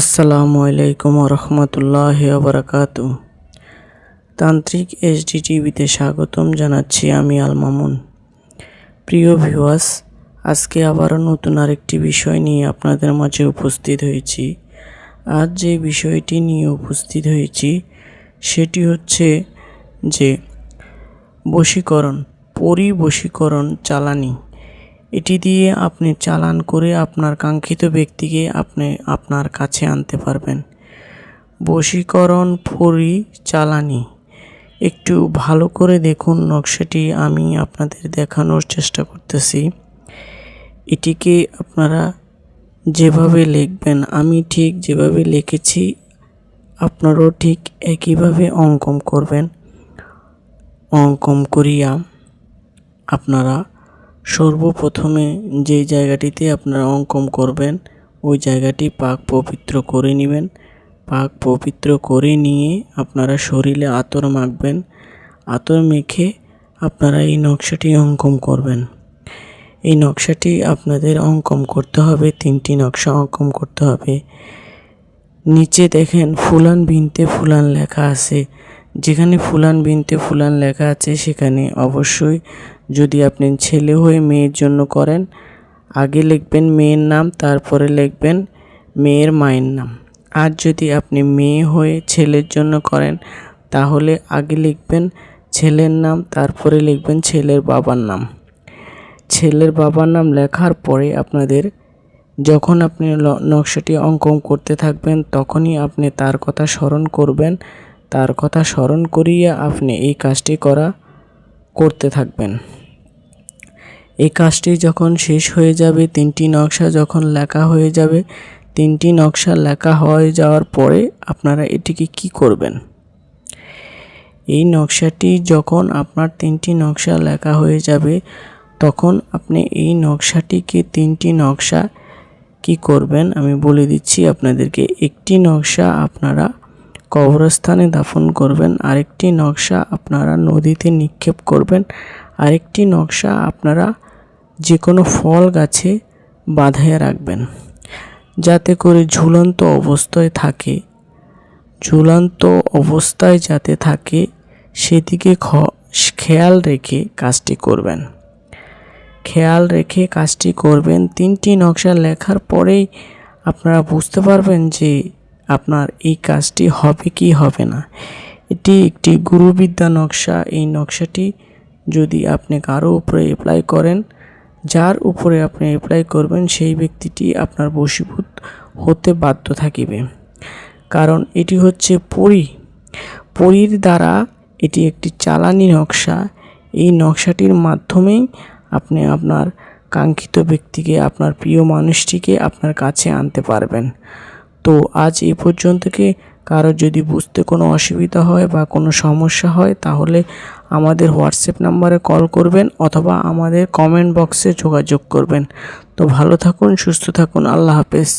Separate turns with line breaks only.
আসসালামু আলাইকুম রহমতুল্লাহ বারাকাত তান্ত্রিক এইচডি টিভিতে স্বাগতম জানাচ্ছি আমি আল মামুন। প্রিয় ভিউয়ার্স, আজকে আবারও নতুন আরেকটি বিষয় নিয়ে আপনাদের মাঝে উপস্থিত হয়েছি। আজ যে বিষয়টি নিয়ে উপস্থিত হয়েছি, সেটি হচ্ছে যে বশীকরণ, পরিবশীকরণ চালানি। এটি দিয়ে আপনি চালান করে আপনার কাঙ্ক্ষিত ব্যক্তিকে আপনি আপনার কাছে আনতে পারবেন। বশীকরণ ফরি চালানি একটু ভালো করে দেখুন নকশাটি, আমি আপনাদের দেখানোর চেষ্টা করতেছি। এটিকে আপনারা যেভাবে লিখবেন, আমি ঠিক যেভাবে লিখেছি, আপনারাও ঠিক একইভাবে অঙ্কন করবেন। অঙ্কন করিয়া আপনারা সর্বপ্রথমে যে জায়গাটিতে আপনারা অঙ্কন করবেন, ওই জায়গাটি পাক পবিত্র করে নেবেন। পাক পবিত্র করে নিয়ে আপনারা শরীরে আতর মাখবেন। আতর মেখে আপনারা এই নকশাটি অঙ্কন করবেন। এই নকশাটি আপনাদের অঙ্কন করতে হবে, তিনটি নকশা অঙ্কন করতে হবে। নিচে দেখেন ফুলান বিনতে ফুলান লেখা আছে। যেখানে ফুলান বিনতে ফুলান লেখা আছে, সেখানে অবশ্যই যদি আপনি ছেলে হয়ে মেয়ের জন্য করেন, আগে লিখবেন মেয়ের নাম, তারপরে লিখবেন মেয়ের মায়ের নাম। আর যদি আপনি মেয়ে হয়ে ছেলের জন্য করেন, তাহলে আগে লিখবেন ছেলের নাম, তারপরে লিখবেন ছেলের বাবার নাম। ছেলের বাবার নাম লেখার পরে আপনাদের যখন আপনি নকশাটি অঙ্কন করতে থাকবেন, তখনই আপনি তার কথা স্মরণ করবেন। তার কথা স্মরণ করিয়ে আপনি এই কাজটি করা, করতে থাকবেন। এই কাজটি যখন শেষ হয়ে যাবে, তিনটি নকশা যখন লেখা হয়ে যাবে, তিনটি নকশা লেখা হয়ে যাওয়ার পরে আপনারা এটিকে কি করবেন? এই নকশাটি যখন আপনার তিনটি নকশা লেখা হয়ে যাবে, তখন আপনি এই নকশাটিকে তিনটি নকশা কি করবেন? আমি বলে দিচ্ছি আপনাদেরকে, একটি নকশা আপনারা কবরস্থানে দাফন করবেন, আরেকটি নকশা আপনারা নদীতে নিক্ষেপ করবেন আরেকটি নকশা আপনারা যে কোনো ফল গাছে বাঁধাইয়া রাখবেন। যাতে করে ঝুলন্ত অবস্থায় থাকে। ঝুলন্ত অবস্থায় যাতে থাকে, সেদিকে খেয়াল রেখে কাজটি করবেন। খেয়াল রেখে কাজটি করবেন। তিনটি নকশা লেখার পরেই আপনারা বুঝতে পারবেন যে আপনার এই কাজটি হবে কি হবে না। এটি একটি গুরুবিদ্যা নকশা। এই নকশাটি যদি আপনি কারও উপরে অ্যাপ্লাই করেন, যার উপরে আপনি অ্যাপ্লাই করবেন, সেই ব্যক্তিটি আপনার বশীভূত হতে বাধ্য থাকিবে। কারণ এটি হচ্ছে পরি। পরির দ্বারা এটি একটি চালানি নকশা। এই নকশাটির মাধ্যমেই আপনি আপনার কাঙ্ক্ষিত ব্যক্তিকে, আপনার প্রিয় মানুষটিকে আপনার কাছে আনতে পারবেন। তো আজ এই পর্যন্তকে। কারও যদি বুঝতে কোনো অসুবিধা হয় বা কোনো সমস্যা হয়, তাহলে আমাদের হোয়াটসঅ্যাপ নাম্বারে কল করবেন অথবা আমাদের কমেন্ট বক্সে যোগাযোগ করবেন। তো ভালো থাকুন, সুস্থ থাকুন, আল্লাহ হাফেজ।